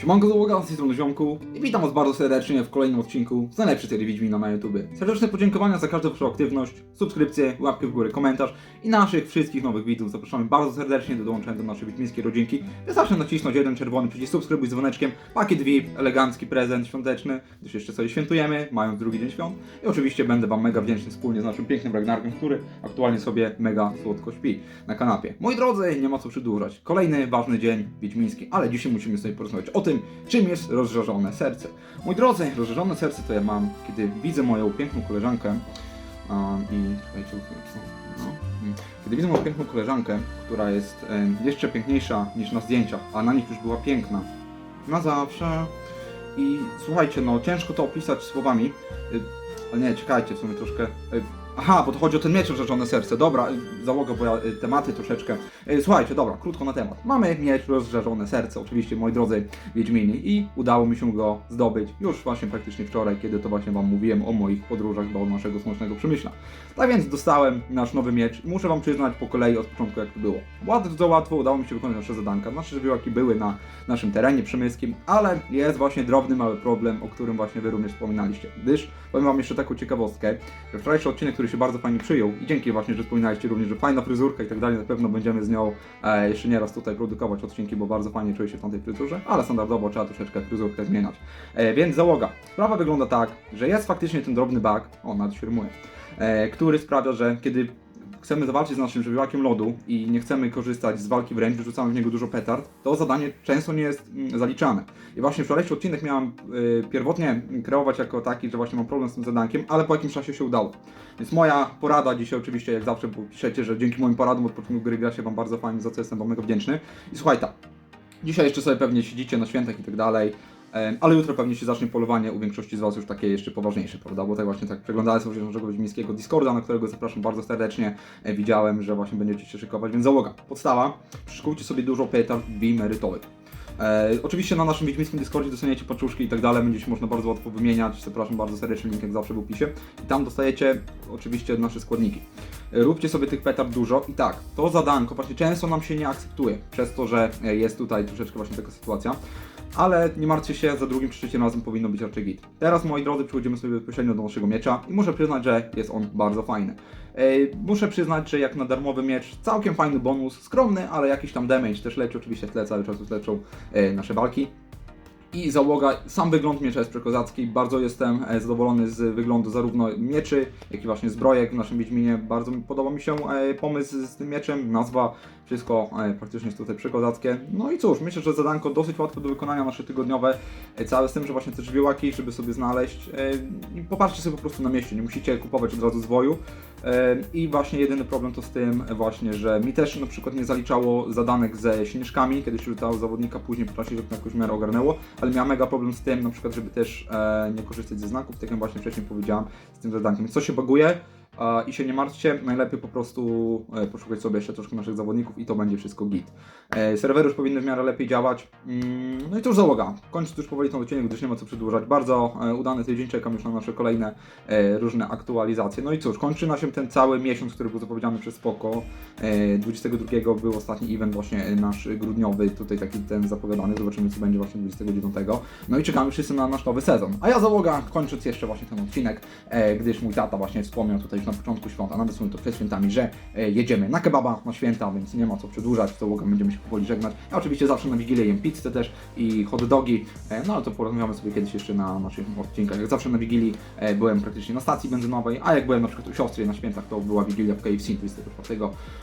Siemanko załoga, z tej strony Ziomku i witam was bardzo serdecznie w kolejnym odcinku z najlepszej serii Wiedźmina na YouTube. Serdeczne podziękowania za każdą waszą aktywność, subskrypcję, łapkę w górę, komentarz i naszych wszystkich nowych widzów zapraszamy bardzo serdecznie do dołączenia do naszej wiedźmińskiej rodzinki. Wystarczy nacisnąć jeden czerwony przycisk subskrybuj z dzwoneczkiem, pakiet VIP, elegancki prezent świąteczny, gdyż jeszcze sobie świętujemy, mając drugi dzień świąt i oczywiście będę wam mega wdzięczny wspólnie z naszym pięknym Ragnarkiem, który aktualnie sobie mega słodko śpi na kanapie. Moi drodzy, nie ma co przedłużać. Kolejny ważny dzień wiedźmiński, ale dzisiaj musimy sobie porozmawiać o tym, czym jest rozżarzone serce. Moi drodzy, rozżarzone serce to ja mam, kiedy widzę moją piękną koleżankę a, i no, mm. kiedy widzę moją piękną koleżankę, która jest em, jeszcze piękniejsza niż na zdjęciach, a na nich już była piękna na zawsze. I słuchajcie, no ciężko to opisać słowami, y, ale nie, czekajcie, w sumie troszkę. Aha, bo to chodzi o ten miecz rozżarzone serce. Dobra, załoga, bo ja y, tematy troszeczkę. Y, Słuchajcie, dobra, krótko na temat. Mamy miecz rozżarzone serce, oczywiście, moi drodzy Wiedźmini, i udało mi się go zdobyć już właśnie praktycznie wczoraj, kiedy to właśnie Wam mówiłem o moich podróżach do naszego słonecznego przemyśla. Tak więc dostałem nasz nowy miecz i muszę Wam przyznać po kolei od początku, jak to było. Bardzo łatwo udało mi się wykonać nasze zadanka. Nasze żywiołaki były na naszym terenie przemyskim, ale jest właśnie drobny, mały problem, o którym właśnie Wy również wspominaliście. Gdyż powiem Wam jeszcze taką ciekawostkę, że wczorajszy odcinek, który się bardzo fajnie przyjął i dzięki właśnie, że wspominaliście również, że fajna fryzurka i tak dalej, na pewno będziemy z nią e, jeszcze nieraz tutaj produkować odcinki, bo bardzo fajnie czuję się w tamtej fryzurze, ale standardowo trzeba troszeczkę fryzurkę zmieniać. E, więc załoga. Sprawa wygląda tak, że jest faktycznie ten drobny bug, o, nawet e, który sprawia, że kiedy chcemy zawalczyć z naszym żywiołakiem lodu i nie chcemy korzystać z walki wręcz, wyrzucamy w niego dużo petard, to zadanie często nie jest mm, zaliczane. I właśnie wczorajszy odcinek miałem y, pierwotnie kreować jako taki, że właśnie mam problem z tym zadankiem, ale po jakimś czasie się udało. Więc moja porada dzisiaj oczywiście, jak zawsze, bo piszecie, że dzięki moim poradom od początku gry gra się Wam bardzo fajnie, za co jestem Wam mega wdzięczny. I słuchaj tak, dzisiaj jeszcze sobie pewnie siedzicie na świętach i tak dalej, Ale jutro pewnie się zacznie polowanie u większości z Was już takie jeszcze poważniejsze, prawda? Bo tak właśnie tak przeglądałem sobie naszego wiedźmińskiego Discorda, na którego zapraszam bardzo serdecznie. E, Widziałem, że właśnie będziecie się szykować, więc załoga. Podstawa. Przyszykujcie sobie dużo petard bimerytowych. E, oczywiście na naszym wiedźmińskim Discordzie dostaniecie paczuszki i tak dalej, będzie się można bardzo łatwo wymieniać. Zapraszam bardzo serdecznie, link jak zawsze w opisie. I tam dostajecie oczywiście nasze składniki. Róbcie sobie tych petard dużo i tak, to zadanko właśnie często nam się nie akceptuje, przez to, że e, jest tutaj troszeczkę właśnie taka sytuacja. Ale nie martwcie się, za drugim czy trzecim razem powinno być raczej git. Teraz, moi drodzy, przechodzimy sobie bezpośrednio do naszego miecza i muszę przyznać, że jest on bardzo fajny. E, muszę przyznać, że jak na darmowy miecz, całkiem fajny bonus, skromny, ale jakiś tam damage też leci, oczywiście w tle cały czas leczą e, nasze walki. I załoga, sam wygląd miecza jest przekozacki, bardzo jestem e, zadowolony z wyglądu zarówno mieczy, jak i właśnie zbrojek w naszym Wiedźminie. Bardzo podoba mi się e, pomysł z tym mieczem, nazwa, wszystko e, praktycznie jest tutaj przekozackie. No i cóż, myślę, że zadanko dosyć łatwe do wykonania nasze tygodniowe, e, całe z tym, że właśnie te żywiołaki, żeby sobie znaleźć e, i popatrzcie sobie po prostu na mieście, nie musicie kupować od razu zwoju. I właśnie jedyny problem to z tym właśnie, że mi też na przykład nie zaliczało zadanek ze śnieżkami, kiedyś rzucało zawodnika, później po czasie to na jakąś miarę ogarnęło, ale miałem mega problem z tym na przykład, żeby też nie korzystać ze znaków, tak jak właśnie wcześniej powiedziałem, z tym zadankiem. Co się baguje i się nie martwcie, najlepiej po prostu e, poszukać sobie jeszcze troszkę naszych zawodników i to będzie wszystko git. E, serwery już powinny w miarę lepiej działać. Mm, no i cóż załoga, kończę już powoli ten odcinek, gdyż nie ma co przedłużać. Bardzo e, udany tydzień, czekam już na nasze kolejne różne aktualizacje. No i cóż, kończy nam się ten cały miesiąc, który był zapowiedziany przez Spoko. E, 22 był ostatni event właśnie nasz grudniowy, tutaj taki ten zapowiadany, zobaczymy co będzie właśnie 29. No i czekamy wszyscy na nasz nowy sezon. A ja załoga, kończąc jeszcze właśnie ten odcinek, gdyż mój tata właśnie wspomniał tutaj na początku świąt, a nawet w sumie to przed świętami, że e, jedziemy na kebaba na święta, więc nie ma co przedłużać, załoga będziemy się powoli żegnać. Ja oczywiście zawsze na Wigilię jem pizzę też i hot dogi, e, no ale to porozmawiamy sobie kiedyś jeszcze na naszych odcinkach. Jak zawsze na Wigilii e, byłem praktycznie na stacji benzynowej, a jak byłem na przykład u siostry na świętach, to była Wigilia w KFC 24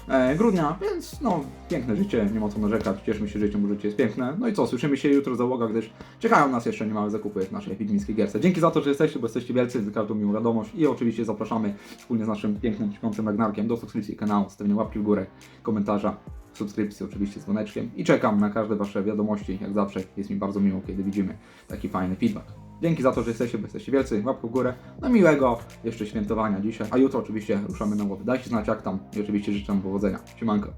e, grudnia, więc no, piękne życie, nie ma co narzekać, cieszmy się życiem, bo życie jest piękne. No i co, słyszymy się jutro załoga, gdyż czekają nas jeszcze niemałe zakupy w naszej wiedźmińskiej gierce. Dzięki za to, że jesteście, bo jesteście wielcy, za każdą miłą wiadomość i oczywiście zapraszamy wspólnie z naszym pięknym, śpiącym Ragnarkiem do subskrypcji kanału, stawienia łapki w górę, komentarza, subskrypcji oczywiście z dzwoneczkiem i czekam na każde Wasze wiadomości, jak zawsze jest mi bardzo miło, kiedy widzimy taki fajny feedback. Dzięki za to, że jesteście, bo jesteście wielcy, łapkę w górę, no miłego jeszcze świętowania dzisiaj, a jutro oczywiście ruszamy na łowy. Dajcie znać jak tam i oczywiście życzę powodzenia. Siemanko.